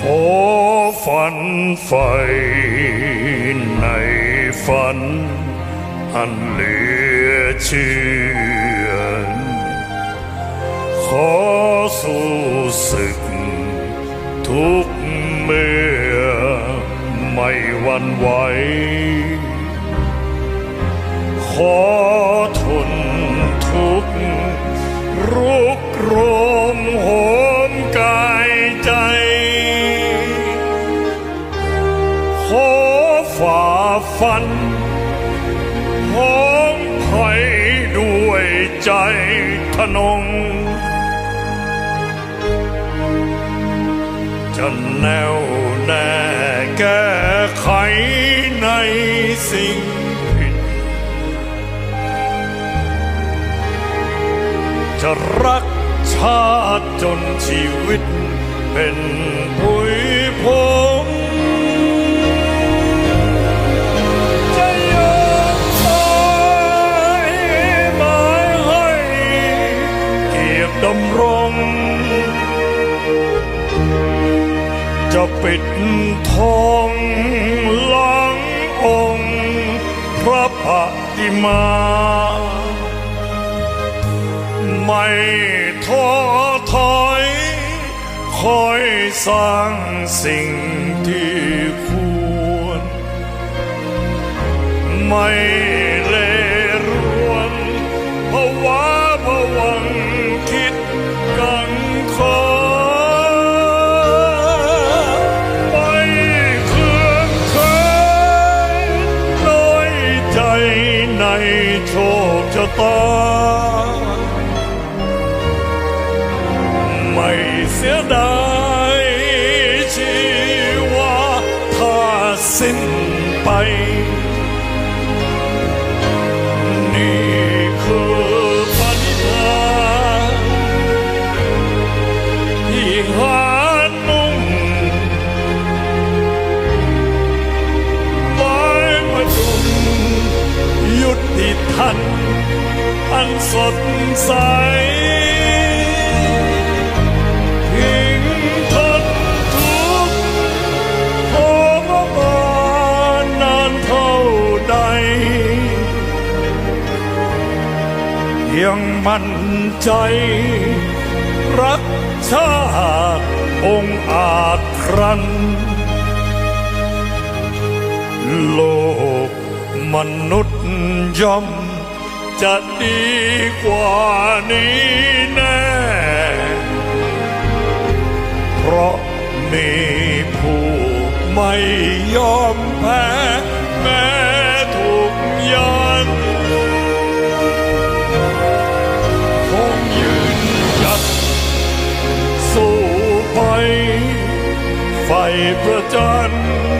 ขอฝันใฝ่ในฝัน อันเหลือเชื่อ ขอสู้ศึก ทุกเมื่อไม่หวันไหว ขอทนทุกข์รุกรมโห ฝันพร้อมไผ่ด้วยใจทะนง จะแน่วแน่แก้ไขในสิ่งผิด จะรักชาติจนชีวิตเป็นผุยพง ปิดทองหลังองค์พระปฏิมา ไม่ท้อถอยคอยสร้างสิ่งที่ควร ไม่เล โชคชะตา ไม่เสียดายชีวาถ้าสิ้นไป อันสดใสทิ้งทนทุกข์ทรมานนานเท่าใดยังมั่นใจ รักชาติองอาจครัน โลกมนุษย์ย่อม จะดีกว่านี้แน่ เพราะมีผู้ไม่ยอมแพ้แม้ถูกยันคงยืนหยัดสู้ไปไฟประจันทร์